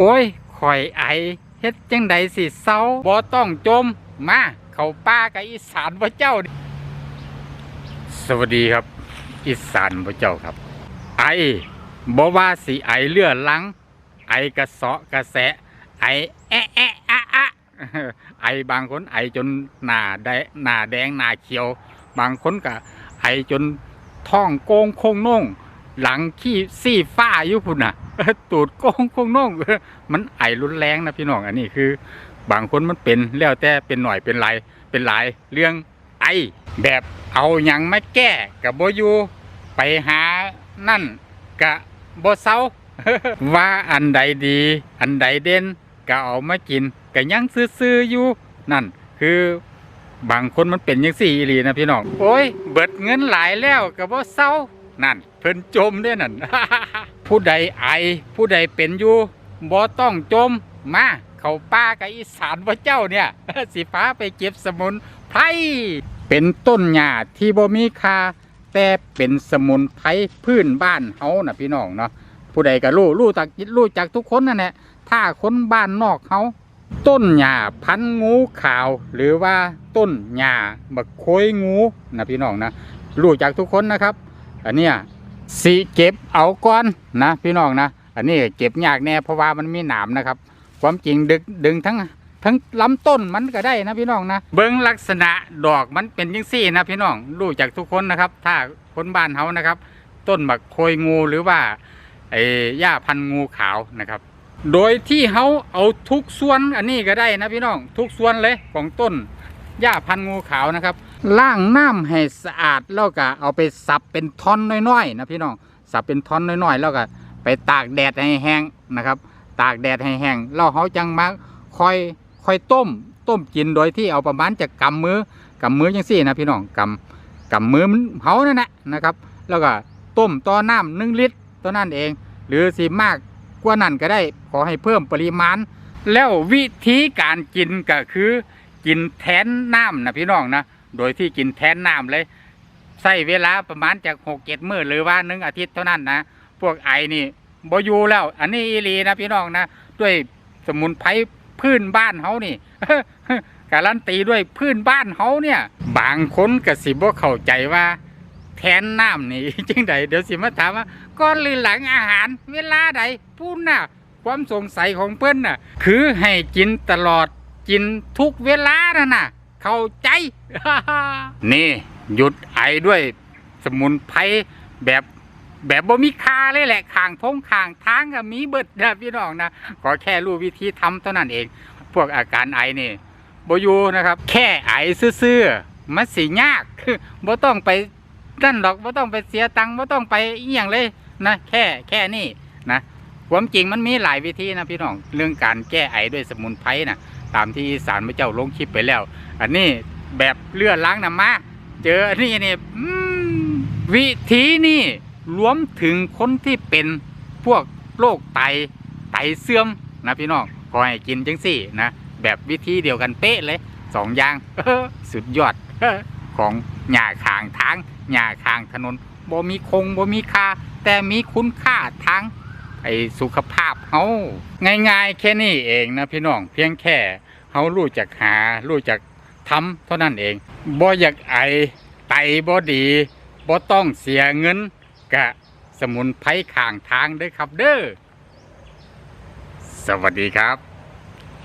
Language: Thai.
โอ้ยข่อยไอเฮ็ดจังใดสิเศร้าบ่ต้องจม มา เข้าป่ากับอีสานพระเจ้า สวัสดีครับ อีสานพระเจ้าครับ ไอบ่ว่าสิไอเลือดลัง ไอกระเสาะกระแสะ ไอแอะแอะอะอะไอบางคนไอจนหน้าแดงหน้าแดงหน้าเขียว บางคนก็ไอจนท้องโกงโค้งโน่งหลังขี้ซี่ฟ้าอยู่พุ่นน่ะ ตูดโกงโคงน่องมันไอรุนแรงนะพี่น้องอันนี้คือ บางคนมันเป็นแล้วแต่เป็นหน่อยเป็นไรเป็นหลายเรื่องไอแบบเอาหยังไม่แก้กับโบอยูไปหานั่นกะโบเซาว่าอันใดดี อันใดเด่นก็เอามากินก็ยังซื้อๆอยู่นั่น คือบางคนมันเป็นยังสี่อีหลีนะพี่น้อง โอ้ย เบิดเงินหลายแล้วก็บ่เศร้า นั่น เพิ่นจมเด้นั่น ผู้ใดไอ ผู้ใดเป็นอยู่บ่ต้องจมมาเขาป่ากับอีสานพระเจ้าเนี่ยสิฟ้าไปเก็บสมุนไพรเป็นต้นหญ้าที่บ่มีค่าแต่เป็นสมุนไพรพื้นบ้านเฮานะพี่น้องเนาะผู้ใดก็รู้รู้จักรู้จักทุกคนนั่นแหละถ้าคนบ้านนอกเขาต้นหญ้าพันงูขาว หรือว่าต้นหญ้าบักโคยงูนะพี่น้องนะรู้จักทุกคนนะครับ อันเนี้ยสีเก็บเอาก่อนนะพี่น้องนะอันนี้เก็บยากแน่เพราะว่ามันมีหนามนะครับ ความจริงดึงดึงทั้งทั้งลำต้นมันก็ได้นะพี่น้องนะเบิ้งลักษณะดอกมันเป็นยังซี่นะพี่น้องรู้จักทุกคนนะครับ ถ้าคนบ้านเขานะครับ ต้นบักโคยงูหรือว่าไอ้หญ้าพันงูขาวนะครับ โดยที่เขาเอาทุกส่วนอันนี้ก็ได้นะพี่น้องทุกส่วนเลยของต้นหญ้าพันงูขาวนะครับ ล้างน้ำให้สะอาดแล้วก็เอาไปสับเป็นท่อนน้อยๆนะพี่น้องสับเป็นท่อนน้อยๆ แล้วก็ไปตากแดดให้แห้งนะครับ ตากแดดให้แห้งแล้วเขาจังมาค่อยค่อยต้ม ต้มกินโดยที่เอาประมาณจะกำมือกำมือจังสี่นะพี่น้องกำกำมือมันเขานั่นแหละนะครับ แล้วก็ต้มต่อน้ำหนึ่งลิตรตัวนั่นเอง หรือสิมากกว่านั้นก็ได้ขอให้เพิ่มปริมาณ แล้ววิธีการกินก็คือ กินแทนน้ำนะพี่น้องนะ โดยที่กินแทนน้ำเลยใช้เวลาประมาณจากหกเจ็ดมื้อหรือว่าหนึ่งอาทิตย์เท่านั้นนะพวกไอนี่บอยู่แล้ว อันนี้อีลีนะพี่น้องนะด้วยสมุนไพรพื้นบ้านเฮานี่การันตีด้วยพื้นบ้านเฮาเนี่ย บางคนก็สิบ่เข้าใจว่า แทนน้ำนี่จังใดเดี๋ยวสิมาถามว่าก่อนหรือหลังอาหาร เวลาใดพูดน่ะ ความสงสัยของเพิ่อนน่ะ คือให้กินตลอดกินทุกเวลาน่ะนะ เข้าใจ นี่หยุดไอด้วยสมุนไพรแบบแบบบ่มีค่าเลยแหละข้างพงข้างทางก็มีเบิดนะพี่น้องนะขอแค่รู้วิธีทำเท่านั้นเอง พวกอาการไอนี่บ่อยู่นะครับ แค่ไอซื่อๆมันสิยากบ่ต้องไปนั่นหรอกไม่ต้องไปเสียตังค์ไม่ต้องไปอหย่างเลยนะแค่แค่นี้นะความจริงมันมีหลายวิธีนะพี่น้องเรื่องการแก้ไอด้วยสมุนไพรนะ ตามที่สารพระเจ้าลงคลิปไปแล้ว อันนี้แบบเลือดล้างน้ำมาเจออันนี้นี่วิธีนี่รวมถึงคนที่เป็นพวกโรคไตไตเสื่อมนะพี่น้องขอให้กินจังสี่นะแบบวิธีเดียวกันเป๊ะเลยสองอย่างสุดยอดของหญ้าคางทางหญ้าคางถนนบ่มีคงบ่มีค่าแต่มีคุณค่าทาง ไอ้สุขภาพเขาง่ายๆ แค่นี้เองนะพี่น้องเพียงแค่เขารู้จักหารู้จักทำเท่านั้นเองบ่อยากไอไตบ่ดีบ่ต้องเสียเงินกะสมุนไพรข้างทางเด้อครับเด้อสวัสดีครับ